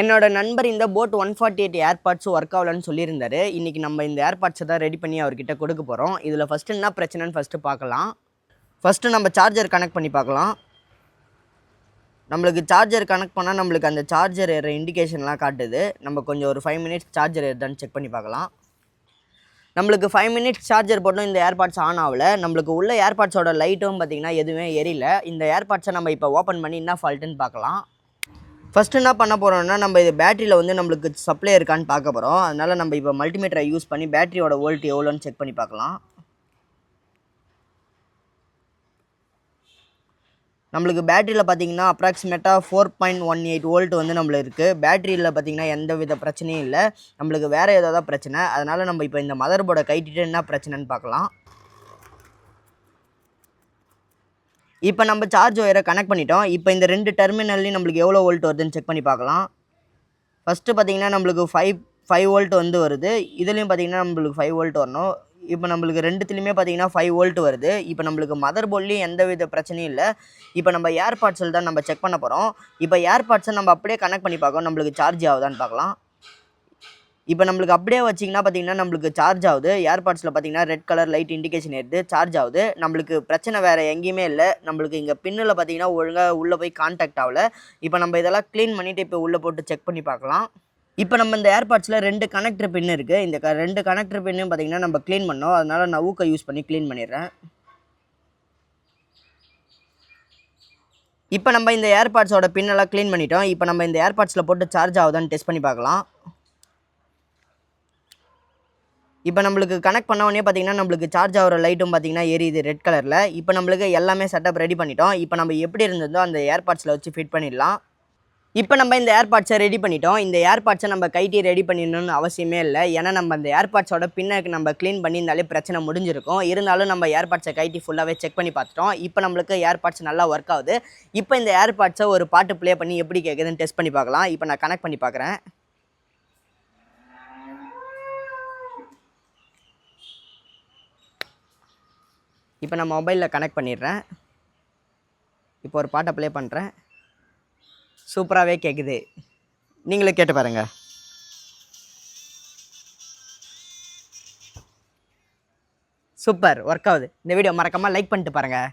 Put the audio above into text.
என்னோட நண்பர் இந்த boat one forty eight airpods work ஆகலன்னு சொல்லியிருந்தாரு. இன்றைக்கி நம்ம இந்த ஏர்பாட்ஸை தான் ரெடி பண்ணி அவர்கிட்ட கொடுக்க போகிறோம் இதில் ஃபஸ்ட்டு என்ன பிரச்சனைன்னு ஃபஸ்ட்டு பார்க்கலாம். ஃபஸ்ட்டு நம்ம சார்ஜர் கனெக்ட் பண்ணி பார்க்கலாம். நம்மளுக்கு சார்ஜர் கனெக்ட் பண்ணால் நம்மளுக்கு அந்த சார்ஜர் ஏற இண்டிகேஷன்லாம் காட்டுது. நம்ம கொஞ்சம் ஒரு ஃபைவ் மினிட்ஸ் சார்ஜர் ஏறுதான்னு செக் பண்ணி பார்க்கலாம். நம்மளுக்கு ஃபைவ் மினிட்ஸ் சார்ஜர் போட்டும் இந்த ஏர்பாட்ஸ் ஆன் ஆகல. நம்மளுக்கு உள்ள ஏர்பாட்ஸோட லைட்டும் பார்த்திங்கன்னா எதுவுமே எரியல. இந்த ஏர்பாட்ஸை நம்ம இப்போ ஓப்பன் பண்ணி என்ன ஃபால்ட்டுன்னு பார்க்கலாம். ஃபஸ்ட்டு என்ன பண்ண போகிறோம்னா நம்ம இது பேட்டரியில் வந்து நம்மளுக்கு சப்ளை இருக்கான்னு பார்க்க போகிறோம் அதனால் நம்ம இப்போ மல்டிமீட்டரை யூஸ் பண்ணி பேட்டரியோட வோல்ட் எவ்வளோன்னு செக் பண்ணி பார்க்கலாம். நம்மளுக்கு பேட்டரியில் பார்த்தீங்கன்னா அப்ராக்சிமேட்டாக four point one eight volt வந்து நம்மளுக்கு இருக்குது பேட்டரியில் பார்த்தீங்கன்னா எந்த வித பிரச்சனையும் இல்லை. நம்மளுக்கு வேறு ஏதாவது பிரச்சனை. அதனால் நம்ம இப்போ இந்த மதர் போர்டை கைட்டிட்டு என்ன பிரச்சனைன்னு பார்க்கலாம். இப்போ நம்ம சார்ஜ் ஒயரை கனெக்ட் பண்ணிட்டோம். இப்போ இந்த ரெண்டு டெர்மினல்லையும் நம்மளுக்கு எவ்வளோ வோல்ட் வருதுன்னு செக் பண்ணி பார்க்கலாம். ஃபஸ்ட்டு பார்த்தீங்கன்னா நம்மளுக்கு ஃபைவ் ஃபைவ் வோல்ட் வந்து வருது. இதுலேயும் பார்த்தீங்கன்னா நம்மளுக்கு ஃபைவ் வோல்ட் வரணும். இப்போ நம்மளுக்கு ரெண்டுத்துலேயுமே பார்த்தீங்கன்னா ஃபைவ் வோல்ட் வருது. இப்போ நம்மளுக்கு மதர் போர்ட்லேயும் எந்த வித பிரச்சனையும் இல்லை. இப்போ நம்ம ஏர்பாட்ஸில் தான் நம்ம செக் பண்ண போகிறோம் இப்போ ஏர்பாட்ஸை நம்ம அப்படியே கனெக்ட் பண்ணி பார்க்கணும். நம்மளுக்கு சார்ஜ் ஆகுதான்னு பார்க்கலாம். இப்போ நம்மளுக்கு அப்படியே வச்சிங்கன்னா பார்த்தீங்கன்னா நம்மளுக்கு சார்ஜ் ஆகுது. ஏர்பாட்ஸில் பார்த்தீங்கன்னா ரெட் கலர் லைட் இண்டிகேஷன் எடுத்து சார்ஜ் ஆகுது. நம்மளுக்கு பிரச்சனை வேறு எங்கேயுமே இல்லை. நம்மளுக்கு இங்கே பின்னில் பார்த்தீங்கன்னா ஒழுங்காக உள்ளே போய் கான்டாக்ட் ஆகல. இப்போ நம்ம இதெல்லாம் க்ளீன் பண்ணிவிட்டு இப்போ உள்ளே போட்டு செக் பண்ணி பார்க்கலாம். இப்போ நம்ம இந்த ஏர்பாட்ஸில் ரெண்டு கனெக்டர் பின் இருக்குது இந்த க ரெண்டு கனெக்டர் பின்னும் பார்த்தீங்கன்னா நம்ம க்ளீன் பண்ணோம். அதனால் நான் ஊக்கை யூஸ் பண்ணி க்ளீன் பண்ணிடுறேன். இப்போ நம்ம இந்த ஏர்பாட்ஸோட பின்னெல்லாம் க்ளீன் பண்ணிட்டோம். இப்போ நம்ம இந்த ஏர்பாட்ஸில் போட்டு சார்ஜ் ஆகுதான்னு டெஸ்ட் பண்ணி பார்க்கலாம். இப்போ நம்மளுக்கு கனெக்ட் பண்ண உடனே பார்த்தீங்கன்னா நம்மளுக்கு சார்ஜ் ஆகிற லைட்டும் பார்த்தீங்கன்னா எரியுது ரெட் கலரில் இப்போ நம்மளுக்கு எல்லாமே செட்டப் ரெடி பண்ணிட்டோம். இப்போ நம்ம எப்படி இருந்ததோ அந்த ஏர்பாட்ஸில் வச்சு ஃபிட் பண்ணிடலாம். இப்போ நம்ம இந்த ஏர்பாட்ஸை ரெடி பண்ணிட்டோம். இந்த ஏர்பாட்ஸை நம்ம கைட்டி ரெடி பண்ணிடணும்னு அவசியமே இல்லை. ஏன்னா நம்ம அந்த ஏர்பாட்ஸோட பின்னக்கு நம்ம க்ளீன் பண்ணியிருந்தாலே பிரச்சனை முடிஞ்சிருக்கும். இருந்தாலும் நம்ம ஏர்பாட்ஸை கைட்டி ஃபுல்லாகவே செக் பண்ணி பார்த்துட்டோம். இப்போ நம்மளுக்கு ஏர்பாட்ஸ் நல்லா ஒர்க் ஆகுது. இப்போ இந்த ஏர்பாட்ஸை ஒரு பாட்டு ப்ளே பண்ணி எப்படி கேட்குதுன்னு டெஸ்ட் பண்ணி பார்க்கலாம். இப்போ நான் கனெக்ட் பண்ணி பார்க்குறேன். இப்போ நான் மொபைலில் கனெக்ட் பண்ணிடுறேன். இப்போ ஒரு பாட்டை ப்ளே பண்ணுறேன் சூப்பராகவே கேட்குது நீங்களே கேட்டு பாருங்கள் சூப்பர் ஒர்க் ஆகுது. இந்த வீடியோ மறக்காமல் லைக் பண்ணிட்டு பாருங்கள்